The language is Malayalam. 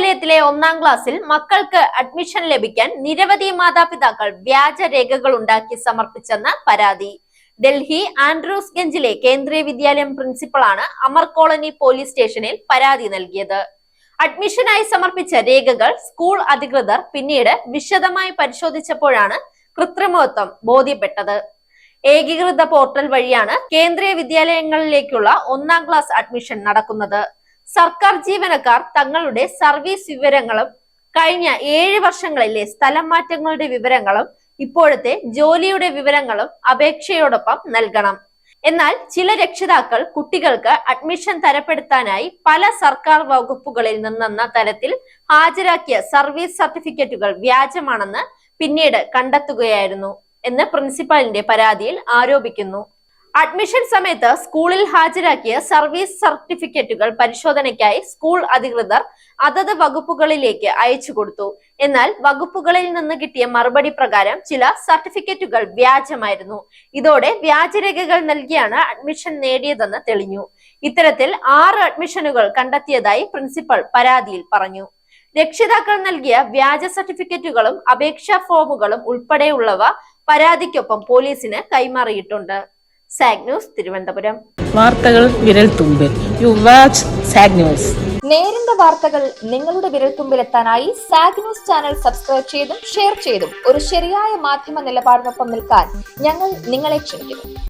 വിദ്യാലയത്തിലെ ഒന്നാം ക്ലാസ്സിൽ മക്കൾക്ക് അഡ്മിഷൻ ലഭിക്കാൻ നിരവധി മാതാപിതാക്കൾ വ്യാജ രേഖകൾ ഉണ്ടാക്കി സമർപ്പിച്ചെന്ന് പരാതി. ഡൽഹി ആൻഡ്രൂസ് ഗഞ്ചിലെ കേന്ദ്രീയ വിദ്യാലയം പ്രിൻസിപ്പളാണ് അമർ കോളനി പോലീസ് സ്റ്റേഷനിൽ പരാതി നൽകിയത്. അഡ്മിഷനായി സമർപ്പിച്ച രേഖകൾ സ്കൂൾ അധികൃതർ പിന്നീട് വിശദമായി പരിശോധിച്ചപ്പോഴാണ് കൃത്രിമത്വം ബോധ്യപ്പെട്ടത്. ഏകീകൃത പോർട്ടൽ വഴിയാണ് കേന്ദ്രീയ വിദ്യാലയങ്ങളിലേക്കുള്ള ഒന്നാം ക്ലാസ് അഡ്മിഷൻ നടക്കുന്നത്. സർക്കാർ ജീവനക്കാർ തങ്ങളുടെ സർവീസ് വിവരങ്ങളും കഴിഞ്ഞ ഏഴ് വർഷങ്ങളിലെ സ്ഥലം മാറ്റങ്ങളുടെ വിവരങ്ങളും ഇപ്പോഴത്തെ ജോലിയുടെ വിവരങ്ങളും അപേക്ഷയോടൊപ്പം നൽകണം. എന്നാൽ ചില രക്ഷിതാക്കൾ കുട്ടികൾക്ക് അഡ്മിഷൻ തരപ്പെടുത്താനായി പല സർക്കാർ വകുപ്പുകളിൽ നിന്നെന്ന തരത്തിൽ ഹാജരാക്കിയ സർവീസ് സർട്ടിഫിക്കറ്റുകൾ വ്യാജമാണെന്ന് പിന്നീട് കണ്ടെത്തുകയായിരുന്നു എന്ന് പ്രിൻസിപ്പാളിന്റെ പരാതിയിൽ ആരോപിക്കുന്നു. അഡ്മിഷൻ സമയത്ത് സ്കൂളിൽ ഹാജരാക്കിയ സർവീസ് സർട്ടിഫിക്കറ്റുകൾ പരിശോധനയ്ക്കായി സ്കൂൾ അധികൃതർ അതത് വകുപ്പുകളിലേക്ക് അയച്ചു കൊടുത്തു. എന്നാൽ വകുപ്പുകളിൽ നിന്ന് കിട്ടിയ മറുപടി പ്രകാരം ചില സർട്ടിഫിക്കറ്റുകൾ വ്യാജമായിരുന്നു. ഇതോടെ വ്യാജരേഖകൾ നൽകിയാണ് അഡ്മിഷൻ നേടിയതെന്ന് തെളിഞ്ഞു. ഇത്തരത്തിൽ ആറ് അഡ്മിഷനുകൾ കണ്ടെത്തിയതായി പ്രിൻസിപ്പൽ പരാതിയിൽ പറഞ്ഞു. രക്ഷിതാക്കൾ നൽകിയ വ്യാജ സർട്ടിഫിക്കറ്റുകളും അപേക്ഷാ ഫോമുകളും ഉൾപ്പെടെയുള്ളവ പരാതിക്കൊപ്പം പോലീസിന് കൈമാറിയിട്ടുണ്ട്. സാഗ് ന്യൂസ് തിരുവനന്തപുരം. വാർത്തകൾ വിരൽ തുമ്പിൽ. യു വാച്ച് സാഗ് ന്യൂസ്. നേരിന്റെ വാർത്തകൾ നിങ്ങളുടെ വിരൽത്തുമ്പിലെത്താനായി സാഗ് ന്യൂസ് ചാനൽ സബ്സ്ക്രൈബ് ചെയ്തും ഷെയർ ചെയ്തും ഒരു ശരിയായ മാധ്യമ നിലപാടിനൊപ്പം നിൽക്കാൻ ഞങ്ങൾ നിങ്ങളെ ക്ഷണിക്കുന്നു.